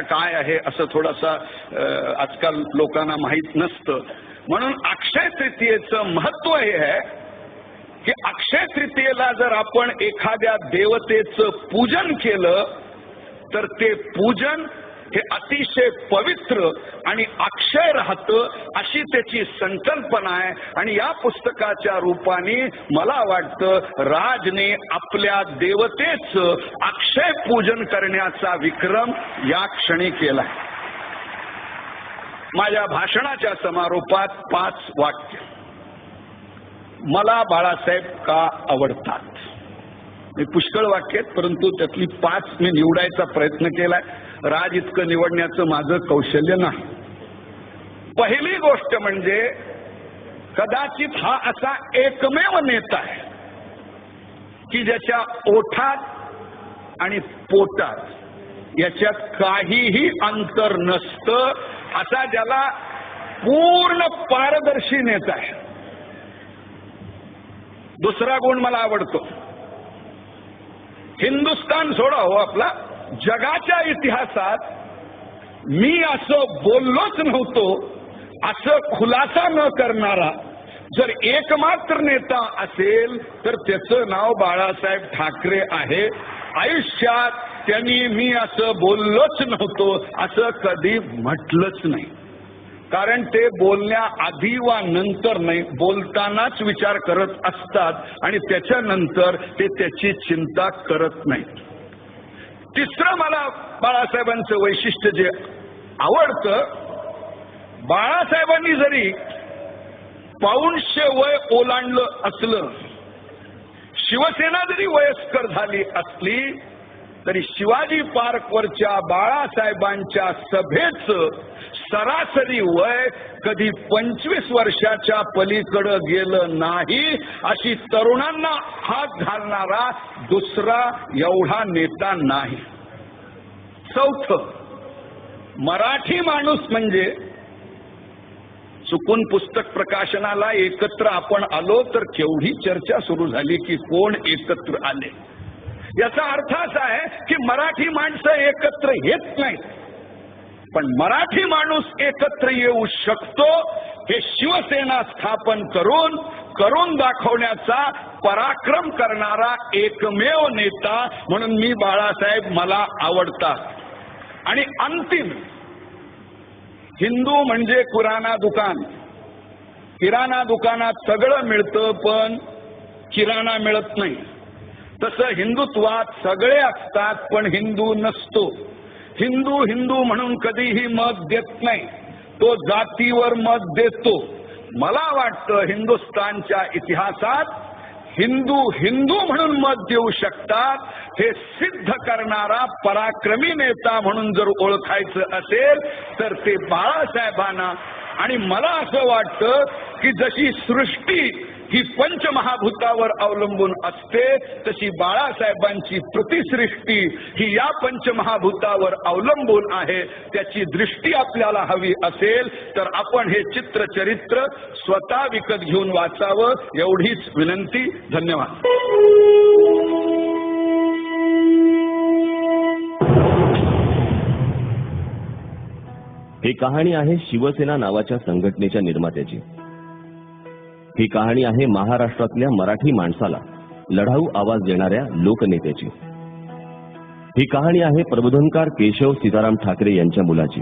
काय आहे असं थोडासा आजकाल लोकांना माहीत नसतं. म्हणून अक्षय तृतीयेचं महत्त्व हे आहे की अक्षय तृतीयेला जर आपण एखाद्या देवतेचं पूजन केलं तर ते पूजन हे अतिशय पवित्र आणि अक्षय राहतं अशी त्याची संकल्पना आहे. आणि या पुस्तकाच्या रूपाने मला वाटतं राजने आपल्या देवतेच अक्षय पूजन करण्याचा विक्रम या क्षणी केलाय माझ्या भाषणाच्या समारोपात पाच वाक्य. मला बाळासाहेब का आवडतात? मी पुष्कळ वाक्य आहेत परंतु त्यातली पाच मी निवडायचा प्रयत्न केलाय. राज इतकं निवडण्याचं माझं कौशल्य नाही. पहिली गोष्ट म्हणजे कदाचित हा असा एकमेव नेता आहे की ज्याच्या ओठात आणि पोटात याच्यात काहीही अंतर नसतं असा ज्याला पूर्ण पारदर्शी नेता आहे. दुसरा गुण मला आवडतो. हिंदुस्तान सोडा हो आपला. जगाच्या इतिहासात मी असं बोललोच नव्हतो असं खुलासा न करणारा जर एकमात्र नेता असेल तर त्याचं नाव बाळासाहेब ठाकरे आहे. आयुष्यात त्यांनी मी असं बोललोच नव्हतो असं कधी म्हटलंच नाही. कारण ते बोलण्या आधी वा नंतर नाही बोलतानाच विचार करत असतात आणि त्याच्यानंतर ते त्याची चिंता करत नाहीत. तिसरं मला बाळासाहेबांचं वैशिष्ट्य जे आवडतं बाळासाहेबांनी जरी पाऊणशे वय ओलांडलं असलं शिवसेना जरी वयस्कर झाली असली तरी शिवाजी पार्कवरच्या बाळासाहेबांच्या सभेचं सरासरी वय कधी पंचवीस वर्षाच्या पलीकडं गेलं नाही अशी तरुणांना हात घालणारा दुसरा एवढा नेता नाही. चौथ मराठी माणूस म्हणजे चुकून पुस्तक प्रकाशनाला एकत्र आपण आलो तर केवढी चर्चा सुरू झाली की कोण एकत्र आले? याचा अर्थ असा आहे की मराठी माणसं एकत्र येत नाहीत. पण मराठी माणूस एकत्र येऊ शकतो हे शिवसेना स्थापन करून करून दाखवण्याचा पराक्रम करणारा एकमेव नेता म्हणून मी बाळासाहेब मला आवडतात. आणि अंतिम हिंदू म्हणजे किराणा दुकान. किराणा दुकानात सगळं मिळतं पण किराणा मिळत नाही. तसं हिंदुत्वात सगळे असतात पण हिंदू नसतो. हिंदू हिंदू म्हणून कधीही मत देत नाही. तो जातीवर मत देतो. मला वाटतं हिंदुस्तानच्या इतिहासात हिंदू हिंदू म्हणून मत देऊ शकतात हे सिद्ध करणारा पराक्रमी नेता म्हणून जर ओळखायचं असेल तर ते बाळासाहेबांना. आणि मला असं वाटतं की जशी सृष्टी ही पंचमहाभूतावर अवलंबून असते तशी बाळासाहेबांची प्रतिसृष्टी ही या पंचमहाभूतावर अवलंबून आहे. त्याची दृष्टी आपल्याला हवी असेल तर आपण हे चित्र चरित्र स्वतः विकत घेऊन वाचावं एवढीच विनंती. धन्यवाद. ही कहाणी आहे शिवसेना नावाच्या संघटनेच्या निर्मात्याची. ही कहाणी आहे महाराष्ट्रातल्या मराठी माणसाला. लढाऊ आवाज देणाऱ्या लोकनेत्याची. ही कहाणी आहे प्रबोधनकार केशव सीताराम ठाकरे यांच्या मुलाची.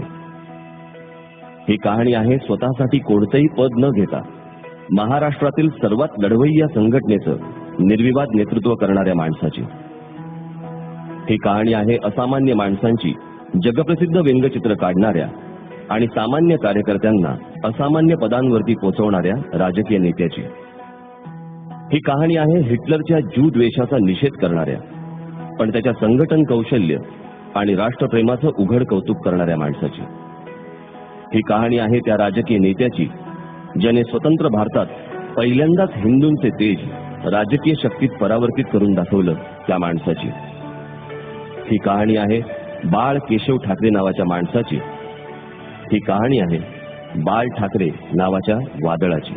ही कहाणी आहे स्वतःसाठी कोणतंही पद न घेता. महाराष्ट्रातील सर्वात लढवई या संघटनेचं निर्विवाद नेतृत्व करणाऱ्या माणसाची. ही कहाणी आहे असामान्य माणसांची जगप्रसिद्ध व्यंगचित्र काढणाऱ्या आणि सामान्य कार्यकर्त्यांना असामान्य पदांवरती पोहोचवणाऱ्या राजकीय नेत्याची. ही कहाणी आहे हिटलरच्या ज्यू द्वेषाचा निषेध करणाऱ्या पण त्याच्या संघटन कौशल्य आणि राष्ट्रप्रेमाचं उघड कौतुक करणाऱ्या माणसाची. ही कहाणी आहे त्या राजकीय नेत्याची ज्याने स्वतंत्र भारतात पहिल्यांदाच हिंदूंचे तेज राजकीय शक्तीत परावर्तित करून दाखवलं त्या माणसाची. ही कहाणी आहे बाळ केशव ठाकरे नावाच्या माणसाची ही कहाणी आहे बाळ ठाकरे नावाच्या वादळाची.